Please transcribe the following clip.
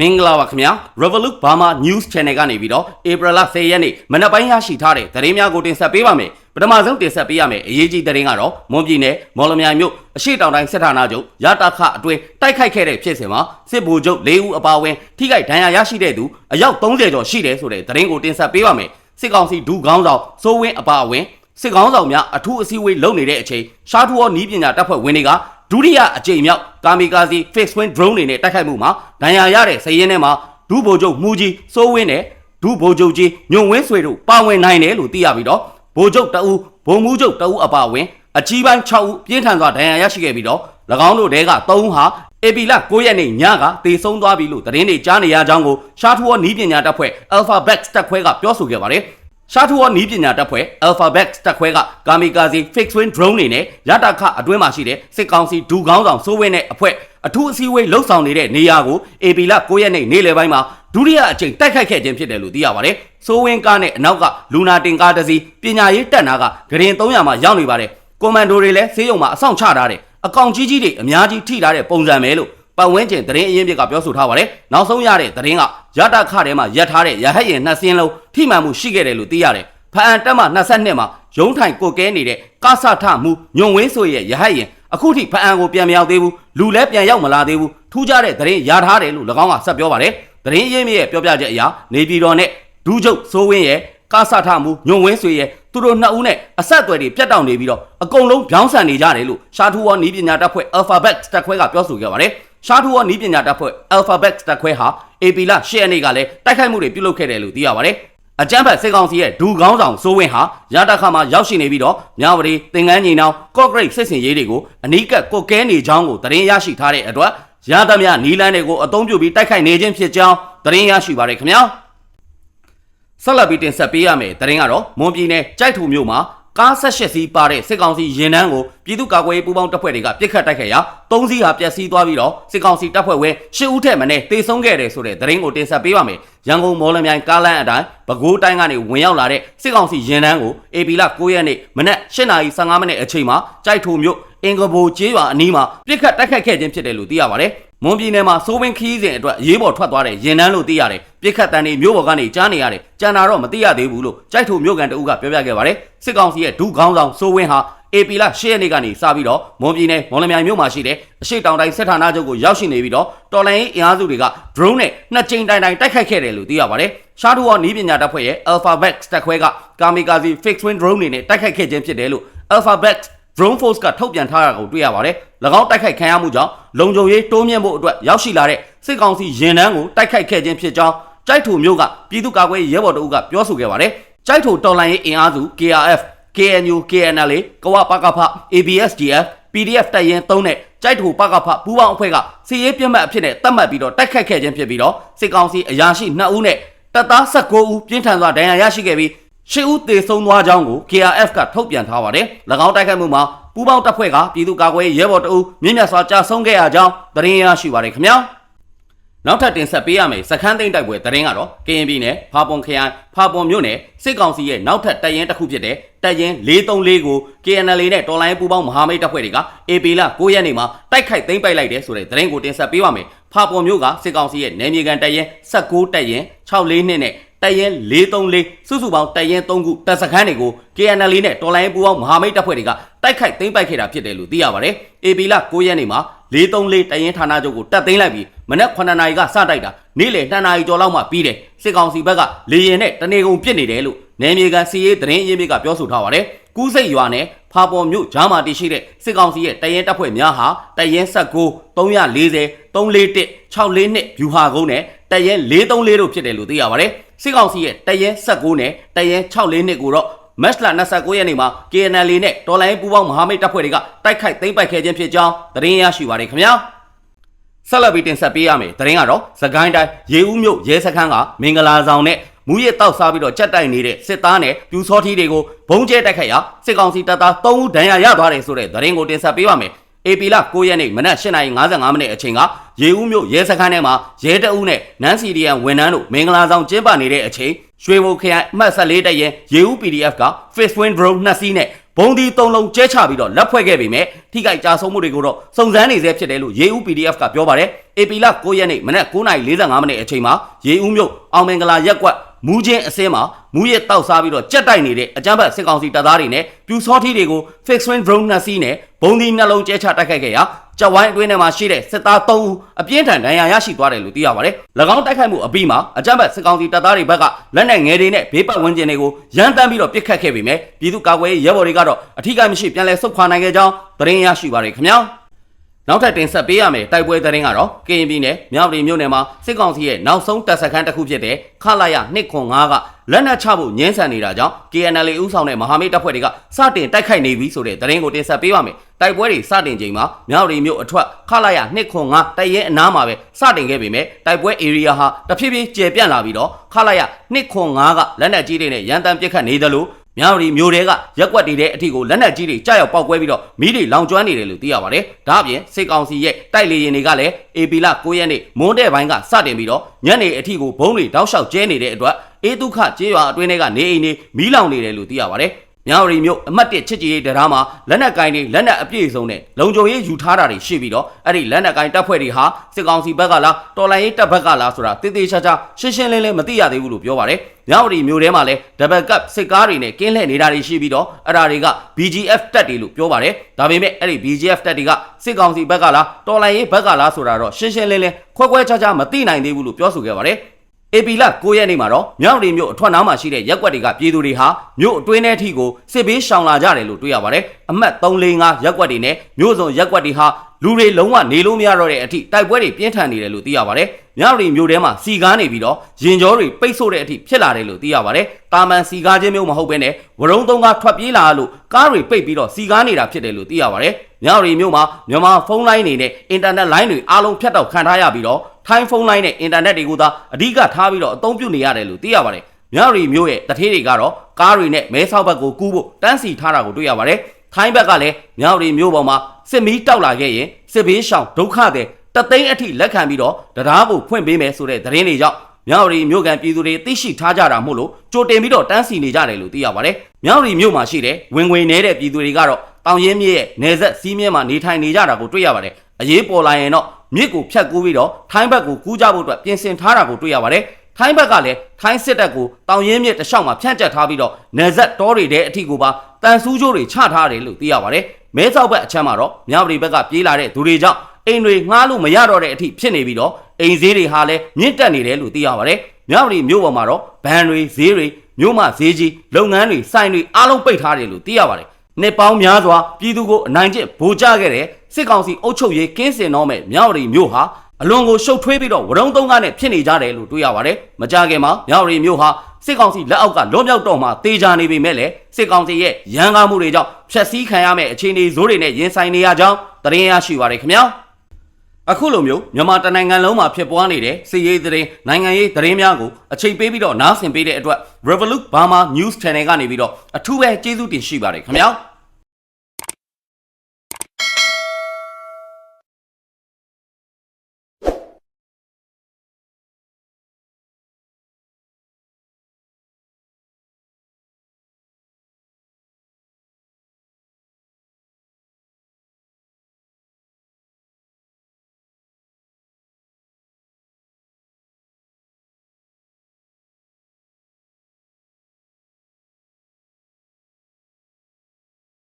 မင်္ဂလာပါခင်ဗျာ Revolut Burma News Channel ကနေပြီးတော့ April 10ရက်နေ့မနက်ပိုင်းရရှိထားတဲ့သတင်းများကိုတင်ဆက်ပေးပါမယ်ပထမဆုံးတင်ဆက်ပေးရမယ့်အရေးကြီးသတင်းကတော့မွန်ပြည်နယ်မော်လမြိုင်မြို့အရှိတောင်တိုင်းစစ်ဌာနချုပ်ရတခအတွင်းတိုက်ခိုက်ခဲ့တဲ့ဖြစ်စဉ်မှာစစ်ဗိုလ်ချုပ်၄ဦးအပါအဝင်ထိခိုက်ဒဏ်ရာရရှိတဲ့သူအယောက်30ကျော်ရှိတယ်ဆိုတဲ့သတင်းကိုတင်ဆက်ပေးပါမယ်စစ်ကောင်စီဒူခေါင်းဆောင်စိုးဝင်းအပါအဝင်စစ်ကောင်ဆောင်များအထူးအစည်းအဝေးလုပ်နေတဲ့အချိန်ရှားထူောနီးပညာတပ်ဖွဲ့ဝင်တွေကဒုတိယအကြိမ်မြောက် ကာမီကာစီ fixed wing drone တွေနဲ့တိုက်ခိုက်မှုမှာဒဏ်ရာရတဲ့စည်ရင်းထဲမှာဒုဗိုလ်ချုပ်မှုကြီးစိုးဝင်းနဲ့ဒုဗိုလ်ချုပ်ကြီးညွန့်ဝင်းဆွေတို့ပါဝင်နိုင်တယ်လို့သိရပြီးတော့ဗိုလ်ချုပ်တအူးဗိုလ်မှူးချုပ်တအူးအပါအဝင်အကြီးပိုင်း6ဦးပြင်းထန်စွာဒဏ်ရာရရှိခဲ့ပြီးတော့၎င်းတို့တဲက3ဦးဟာအေပီလ9ရက်နေ့ညကတေဆုံးသွားပြီလို့သတင်းတွေကြားနေရကြောင်းကိုရှားထူောနီးပညာတပ်ဖွဲ့ Alpha Back တပ်ခွဲကပြောဆိုခဲ့ပါတယ် ရှားထူောနီးပညာတပ်ဖွဲ့ Alphabet တပ်ခွဲကကာမီကာစီ fixed wing drone တွေနဲ့ရတခအတွင်းမှာရှိတဲ့စစ်ကောင်စီဒူကောင်းဆောင်စိုးဝင်းတဲ့အဖွဲ့အထူးအစည်းအဝေးလှုပ်ဆောင်နေတဲ့နေရာကို AP လ9ရက်နေ့နေ့လယ်ပိုင်းမှာဒုတိယအကြိမ်တိုက်ခိုက်ခဲ့ခြင်းဖြစ်တယ်လို့သိရပါတယ်။စိုးဝင်းကားနဲ့အနောက်ကလူနာတင်ကားတစ်စီးပညာရေးတပ်နာကဂရင်300မှာရောက်နေပါတယ်။ကွန်မန်ဒိုတွေလည်းဆေးရုံမှာအဆောင်ချထားတယ်။အကောင်ကြီးကြီးတွေအများကြီးထိထားတဲ့ပုံစံပဲလို့ ပတ်ဝန်းကျင်သတင်းအရင်းမြစ်ကပြောဆိုထားပါတယ်။နောက်ဆုံးရတဲ့သတင်းကရတခထဲမှာရက်ထားတဲ့ရဟတ်ရင်နှစ်စင်းလုံးထိမှန်မှုရှိခဲ့တယ်လို့သိရတယ်။ဖအံတက်မှ22မှာရုံးထိုင်ကိုကဲနေတဲ့ကဆထမှုညွန်ဝင်းဆိုရဲ့ရဟတ်ရင်အခုထိဖအံကိုပြန်မရောက်သေးဘူးလူလည်းပြန်ရောက်မလာသေးဘူးထူးခြားတဲ့သတင်းရထားတယ်လို့၎င်းကဆက်ပြောပါတယ်သတင်းရင်းမြစ်ရဲ့ပြောပြချက်အရနေပြည်တော်နဲ့ဒူးချုပ်စိုးဝင်းရဲ့ကဆထမှုညွန်ဝင်းဆွေရဲ့သူတို့နှစ်ဦးနဲ့အဆက်အသွယ်တွေပြတ်တောက်နေပြီးတော့အကုန်လုံးပြောင်းဆန်နေကြတယ်လို့ရှားထူဝါနီးပညာတပ်ဖွဲ့ Alphabet တပ်ခွဲကပြောဆိုခဲ့ပါတယ် ရှားထူဝါနီးပညာတပ်ဖွဲ့ Alphabet တပ်ခွဲဟာ AP လ10ရက်နေ့ကလည်းတိုက်ခိုက်မှုတွေပြုလုပ်ခဲ့တယ်လို့သိရပါတယ်အကြမ်းဖက်စစ်ကောင်စီရဲ့ဒူကောင်းဆောင်စိုးဝင်းဟာရတခါမှာရောက်ရှိနေပြီးတော့မြဝတီသင်္ကန်းညီနောင်ကော့ဂရိတ်စစ်စင်ရေးတွေကိုအနီးကပ်ကုတ်ကဲနေကြောင်းကိုသတင်းရရှိထားတဲ့အတွက်ရသမျှနီလန်းတွေကိုအုံပြုပြီးတိုက်ခိုက်နေခြင်းဖြစ်ကြောင်းသတင်းရရှိပါရခင်ဗျာဆက်လက်ပြီးတင်ဆက်ပေးရမယ်သတင်းကတော့မွန်ပြည်နယ်ကြိုက်ထူမြို့မှာ ကားဆက်ရှက်စီးပါတဲ့စစ်ကောင်စီရင်နှန်းကိုပြည်သူ့ကာကွယ်ရေးပူးပေါင်းတပ်ဖွဲ့တွေကပြစ်ခတ်တိုက်ခဲ့ရာ၃စီးဟာပျက်စီးသွားပြီးတော့စစ်ကောင်စီတပ်ဖွဲ့ဝင်၈ဦးထက်မနည်းတေဆုံးခဲ့တယ်ဆိုတဲ့သတင်းကိုတင်ဆက်ပေးပါမယ်။ရန်ကုန်မော်လမြိုင်ကားလမ်းအတိုင်းပဲခူးတိုင်းကနေဝင်ရောက်လာတဲ့စစ်ကောင်စီရင်နှန်းကိုအေပီလ9ရက်နေ့မနက်8:15မိနစ်အချိန်မှာကြိုက်ထူမြို့အင်္ဂဘိုကျေးရွာအနီးမှာပြစ်ခတ်တိုက်ခိုက်ခဲ့ခြင်းဖြစ်တယ်လို့သိရပါတယ်။မွန်ပြည်နယ်မှာစိုးဝင်းခီးစဉ်အတွက်ရေးပေါ်ထွက်သွားတဲ့ရင်နှန်းလို့သိရတယ်။ ပြစ်ခတ်တန်တွေမြို့ပေါ်ကနေကြားနေရတယ်။ကြံတာတော့မသိရသေးဘူးလို့ကြိုက်ထူမြို့ကန်တအုပ်ကပြောပြခဲ့ပါတယ်။စစ်ကောင်စီရဲ့ဒုခေါင်းဆောင်စိုးဝင်းဟာအေပီလာ10ရက်နေ့ကနေစပြီးတော့မွန်ပြည်နယ်မော်လမြိုင်မြို့မှာရှိတဲ့အရှိတောင်တိုင်းစစ်ဌာနချုပ်ကိုရောက်ရှိနေပြီးတော့တော်လိုင်းရေးအင်အားစုတွေက drone နဲ့နှစ်ကြိမ်တိုင်တိုင်တိုက်ခိုက်ခဲ့တယ်လို့သိရပါတယ်။ရှားထူဝါနီးပညာတပ်ဖွဲ့ရဲ့ Alphabet တပ်ခွဲက Kamikaze fixed wing drone တွေနဲ့တိုက်ခိုက်ခဲ့ခြင်းဖြစ်တယ်လို့ Alphabet drone force ကထုတ်ပြန်ထားတာကိုတွေ့ရပါတယ်။၎င်းတိုက်ခိုက်ခံရမှုကြောင့်လုံခြုံရေးတိုးမြင့်ဖို့အတွက်ရောက်ရှိလာတဲ့စစ်ကောင်စီရင်နှန်းကိုတိုက်ခိုက်ခဲ့ခြင်းဖြစ်ကြောင်းကြိုက်ထူမျိုးကပြည်သူ့ကာကွယ်ရေးရဲဘော်တို့ကပြောဆိုခဲ့ပါတယ်။ကြိုက်ထူတော်လိုင်းရေးအင်အားစု KRF KNU KNLA ကဝပကဖ ABSDF PDF တပ်ရင်း3နဲ့ကြိုက်ထူပကဖပူးပေါင်းအဖွဲ့ကစီရေးပြတ်မှတ်အဖြစ်နဲ့တတ်မှတ်ပြီးတော့တိုက်ခိုက်ခဲ့ခြင်းဖြစ်ပြီးတော့စစ်ကောင်စီအရာရှိ2ဦးနဲ့တပ်သား19ဦးပြင်းထန်စွာဒဏ်ရာရရှိခဲ့ပြီး ရှစ်ဦးသေဆုံးသွားကြောင်းကို KRF ကထုတ်ပြန်ထားပါတယ်။၎င်းတိုက်ခိုက်မှုမှာပူးပေါင်းတပ်ဖွဲ့ကပြည်သူ့ကာကွယ်ရေးရဲဘော်တအုပ်မြင့်မြတ်စွာကြာဆုံးခဲ့ရကြောင်းသတင်းရရှိပါတယ်ခင်ဗျာ။နောက်ထပ်တင်ဆက်ပေးရမယ်စခန်းသိမ်းတိုက်ပွဲသတင်းကတော့ကရင်ပြည်နယ်ဖာပွန်ခရိုင်ဖာပွန်မြို့နယ်စစ်ကောင်စီရဲ့နောက်ထပ်တပ်ရင်းတစ်ခုဖြစ်တဲ့တပ်ရင်း434ကို KNL နဲ့တော်လိုင်းပူးပေါင်းမဟာမိတ်တပ်ဖွဲ့တွေက AP လ9ရက်နေ့မှာတိုက်ခိုက်သိမ်းပိုက်လိုက်တယ်ဆိုတဲ့သတင်းကိုတင်ဆက်ပေးပါမယ်ဖာပွန်မြို့ကစစ်ကောင်စီရဲ့နယ်မြေကန်တပ်ရင်း16တပ်ရင်း64နှစ်နဲ့ တပ်ရင်း434စုစုပေါင်းတပ်ရင်း3ခုတပ်စခန်းတွေကို KNL နဲ့တော်လိုင်းပူးပေါင်းမဟာမိတ်တပ်ဖွဲ့တွေကတိုက်ခိုက်သိမ်းပိုက်ခဲ့တာဖြစ်တယ်လို့သိရပါတယ်။ AP လ9ရက်နေ့မှာ434တပ်ရင်းဌာနချုပ်ကိုတပ်သိမ်းလိုက်ပြီးမနက်9နာရီကစတိုက်တာနေ့လယ်2နာရီကျော်လောက်မှပြီးတယ်စစ်ကောင်စီဘက်ကလေရင်နဲ့တနေကုန်ပြစ်နေတယ်လို့နယ်မြေကန်စီရေးသတင်းရင်းမြစ်ကပြောဆိုထားပါတယ်။ကူးစိတ်ရွာနဲ့ဖာပေါ်မြို့ဂျာမာတီရှိတဲ့စစ်ကောင်စီရဲ့တရင်တပ်ဖွဲ့များဟာတရင်19 340 341 642ဗျူဟာကုန်းနဲ့တရင်434တို့ဖြစ်တယ်လို့သိရပါတယ်။ စစ်ကောင်စီရဲ့တရင်19နဲ့တရင်642ကိုတော့မတ်လ29ရက်နေ့မှာ KNL နဲ့တော်လိုင်းပူးပေါင်းမဟာမိတ်တပ်ဖွဲ့တွေကတိုက်ခိုက်သိမ်းပိုက်ခဲ့ခြင်းဖြစ်ကြောင်းသတင်းရရှိပါရခင်ဗျာဆက်လက်ပြီးတင်ဆက်ပေးရမယ်သတင်းကတော့သခိုင်းတိုင်းရေဦးမြို့ရဲစခန်းကမင်္ဂလာဆောင်နဲ့မူရတောက်စားပြီးတော့ကြက်တိုက်နေတဲ့စစ်သားနဲ့ပြူစောထီတွေကိုဘုံကျဲတိုက်ခိုက်ရာစစ်ကောင်စီတပ်သား3ဦးဒဏ်ရာရသွားတယ်ဆိုတဲ့သတင်းကိုတင်ဆက်ပေးပါမယ် အေပီလ9ရက်နေ့မနက်8:55မိနစ်အချိန်ကရေဦးမြို့ရဲစခန်းထဲမှာရဲတအုပ်နဲ့နန်းစီဒီယန်ဝန်ထမ်းတို့မင်္ဂလာဆောင်ကျင်းပနေတဲ့အချိန်ရွှေဘုံခရိုင်အမှတ်14တပ်ရဲရေဦး PDF က Face Win Drone နှစ်စီးနဲ့ဘုံဒီသုံးလုံးကျဲချပြီးတော့လက်ဖွဲ့ခဲ့ပေမဲ့ထိခိုက်ကြဆုံးမှုတွေကိုတော့စုံစမ်းနေဆဲဖြစ်တယ်လို့ရေဦး PDF ကပြောပါတယ်။ AP လ9ရက်နေ့မနက်9:45မိနစ်အချိန်မှာရေဦးမြို့အောင်မင်္ဂလာရက်ကွက်မူးချင်းအစင်းမှာမူးရတောက်စားပြီးတော့ကြက်တိုက်နေတဲ့အကြမ်းဖက်စစ်ကောင်စီတပ်သားတွေနဲ့ပြူစောထီတွေကို fixed wing drone နှစ်စီးနဲ့ဘုံဒီနှလုံးကျဲချတိုက်ခိုက်ခဲ့ရာကြက်ဝိုင်းအတွင်းထဲမှာရှိတဲ့စစ်သား3ဦးအပြင်းထန်ဒဏ်ရာရရှိသွားတယ်လို့သိရပါတယ်။၎င်းတိုက်ခိုက်မှုအပြီးမှာအကြမ်းဖက်စစ်ကောင်စီတပ်သားတွေဘက်ကလက်နက်ငယ်တွေနဲ့ဘေးပတ်ဝန်းကျင်တွေကိုရန်တမ်းပြီးတော့ပစ်ခတ်ခဲ့ပေမဲ့ပြည်သူ့ကာကွယ်ရေးရဲဘော်တွေကတော့အထူးကမရှိပြန်လည်ဆုတ်ခွာနိုင်ခဲ့ကြောင်းသတင်းရရှိပါရခင်ဗျာ။ နောက်ထပ်တင်ဆက်ပေးရမယ်တိုက်ပွဲသတင်းကတော့ကရင်ပြည်နယ်မြောက်ပြည်မြို့နယ်မှာစစ်ကောင်စီရဲ့နောက်ဆုံးတပ်စခန်းတစ်ခုဖြစ်တဲ့ခလာရ205ကလက်နက်ချဖို့ညှင်းဆန်နေတာကြောင့် KNL ဦးဆောင်တဲ့မဟာမိတ်တပ်ဖွဲ့တွေကစတင်တိုက်ခိုက်နေပြီဆိုတဲ့သတင်းကိုတင်ဆက်ပေးပါမယ်တိုက်ပွဲတွေစတင်ချိန်မှာမြောက်ပြည်မြို့အထွတ်ခလာရ205တိုက်ရဲအနားမှာပဲစတင်ခဲ့ပေမဲ့တိုက်ပွဲ area ဟာတဖြည်းဖြည်းကျယ်ပြန့်လာပြီးတော့ခလာရ205ကလက်နက်ကြီးတွေနဲ့ရန်တမ်းပစ်ခတ်နေတယ်လို့ မြောက်ရီမျိုးတွေကရက်ကွက်တွေတဲ့အထိကိုလက်နက်ကြီးတွေကြားရောက်ပောက်ကွဲပြီးတော့မီးတွေလောင်ကျွမ်းနေတယ်လို့သိရပါတယ်။ဒါ့အပြင်စစ်ကောင်စီရဲ့တိုက်လေရင်တွေကလည်း AP လ9ရက်နေ့မွန်းတဲ့ဘိုင်းကစတင်ပြီးတော့ညနေအထိကိုဘုံတွေတောက်လျှောက်ကျဲနေတဲ့အတွက်အေးဒုက္ခကျေးရွာအတွင်းထဲကနေအိမ်တွေမီးလောင်နေတယ်လို့သိရပါတယ်။ မြောက်ရီမျိုးအမှတ်1ချစ်ကြည်ရေးတရားမှာလက်နက်ကင်တွေလက်နက်အပြည့်စုံနဲ့လုံခြုံရေးယူထားတာတွေရှိပြီးတော့အဲ့ဒီလက်နက်ကင်တပ်ဖွဲ့တွေဟာစစ်ကောင်စီဘက်ကလားတော်လိုင်းရေးတပ်ဘက်ကလားဆိုတာတိတိကျကျရှင်းရှင်းလင်းလင်းမသိရသေးဘူးလို့ပြောပါတယ်။မြောက်ရီမျိုးထဲမှာလည်းဒဘယ်ကပ်စစ်ကားတွေနဲ့ကင်းလှည့်နေတာတွေရှိပြီးတော့အဲ့ဒါတွေက BGF တပ်တွေလို့ပြောပါတယ်။ဒါပေမဲ့အဲ့ဒီ BGF တပ်တွေကစစ်ကောင်စီဘက်ကလားတော်လိုင်းရေးဘက်ကလားဆိုတာတော့ရှင်းရှင်းလင်းလင်းခွဲခွဲခြားခြားမသိနိုင်သေးဘူးလို့ပြောဆိုခဲ့ပါတယ်။ AP လ9ရက်နေ့မှာတော့မြောက်ရီမြို့အထွတ်နားမှာရှိတဲ့ရက်ကွက်တွေကပြည်သူတွေဟာမြို့အတွင်းထဲထိကိုစစ်ဘေးရှောင်လာကြတယ်လို့တွေ့ရပါတယ်။အမှတ်345ရက်ကွက်တွေနဲ့မြို့စုံရက်ကွက်တွေဟာလူတွေလုံးဝနေလို့မရတော့တဲ့အထိတိုက်ပွဲတွေပြင်းထန်နေတယ်လို့သိရပါတယ်။မြောက်ရီမြို့ထဲမှာစီကားနေပြီးတော့ရင်ကြောတွေပိတ်ဆို့တဲ့အထိဖြစ်လာတယ်လို့သိရပါတယ်။တာမန်စီကားချင်းမျိုးမဟုတ်ဘဲနဲ့ဝရုံသုံးကားထွက်ပြေးလာလို့ကားတွေပိတ်ပြီးတော့စီကားနေတာဖြစ်တယ်လို့သိရပါတယ်။မြောက်ရီမြို့မှာမြန်မာဖုန်းလိုင်းတွေနဲ့အင်တာနက်လိုင်းတွေအားလုံးဖြတ်တောက်ခံထားရပြီးတော့ထိုင်းဖုန်းလိုင်းနဲ့အင်တာနက်တွေကိုသာအဓိကထားပြီးတော့အသုံးပြုနေရတယ်လို့သိရပါတယ်။မြောက်ရီမျိုးရဲ့တထေးတွေကတော့ကားတွေနဲ့မဲဆောက်ဘက်ကိုကူးဖို့တန်းစီထားတာကိုတွေ့ရပါတယ်။ ထိုင်းဘက်ကလည်းမြောက်ရီမျိုးပေါ်မှာစစ်မီးတောက်လာခဲ့ရင်စစ်ဘေးရှောင်ဒုက္ခတွေတသိန်းအထိလက်ခံပြီးတော့တရားကိုဖွင့်ပေးမယ်ဆိုတဲ့သတင်းတွေကြောင့်မြောက်ရီမျိုးကန်ပြည်သူတွေသိရှိထားကြတာမို့လို့ကြိုတင်ပြီးတော့တန်းစီနေကြတယ်လို့သိရပါတယ်။မြောက်ရီမျိုးမှာရှိတဲ့ဝင်ငွေနေတဲ့ပြည်သူတွေကတော့တောင်ရင်မြစ်ရဲ့နေဆက်စီးမြဲမှာနေထိုင်နေကြတာကိုတွေ့ရပါတယ်။အရေးပေါ်လာရင်တော့မြစ်ကိုဖြတ်ကူးပြီးတော့ထိုင်းဘက်ကိုကူးကြဖို့အတွက်ပြင်ဆင်ထားတာကိုတွေ့ရပါတယ်။ ထိုင်းဘက်ကလည်းထိုင်းစစ်တပ်ကိုတောင်ရင်မြစ်တစ်လျှောက်မှာဖြန့်ကျက်ထားပြီးတော့နေဆက်တောတွေတဲ့အထိကိုပါတန်ဆူးကြိုးတွေချထားတယ်လို့သိရပါတယ်။မဲဆောက်ဘက်အချမ်းမှာတော့မြောက်ရီဘက်ကပြေးလာတဲ့သူတွေကြောင့်အိမ်တွေငှားလို့မရတော့တဲ့အထိဖြစ်နေပြီးတော့အိမ်ဈေးတွေဟာလည်းမြင့်တက်နေတယ်လို့သိရပါတယ်။မြောက်ရီမြို့ပေါ်မှာတော့ဘဏ်တွေဈေးတွေမြို့မဈေးကြီးလုပ်ငန်းတွေစိုင်တွေအားလုံးပိတ်ထားတယ်လို့သိရပါတယ်။နှစ်ပေါင်းများစွာပြည်သူကိုအနိုင်ကျင့်ဗိုလ်ကျခဲ့တဲ့စစ်ကောင်စီအုပ်ချုပ်ရေးကင်းစင်တော့မဲ့မြောက်ရီမြို့ဟာ အလွန်ကိုရှုပ်ထွေးပြီးတော့ဝရုံသုံးကားနဲ့ဖြစ်နေကြတယ်လို့တွေ့ရပါတယ်။မကြခင်မှာမြောက်ရီမြို့ဟာစစ်ကောင်စီလက်အောက်ကလွန်မြောက်တော့မှတေချာနေပေမဲ့လည်းစစ်ကောင်စီရဲ့ရန်ကားမှုတွေကြောင့်ဖျက်ဆီးခံရမယ့်အခြေအနေဇိုးတွေနဲ့ရင်ဆိုင်နေရကြောင်းသတင်းရရှိပါရခင်ဗျာ။အခုလိုမျိုးမြန်မာတနိုင်ငံလုံးမှာဖြစ်ပွားနေတဲ့စီးရေးသတင်းနိုင်ငံရေးသတင်းများကိုအချိန်ပေးပြီးတော့နားဆင်ပေးတဲ့အတွက် Revolut Burma News Channel ကနေပြီးတော့အထူးပဲကျေးဇူးတင်ရှိပါတယ်ခင်ဗျာ။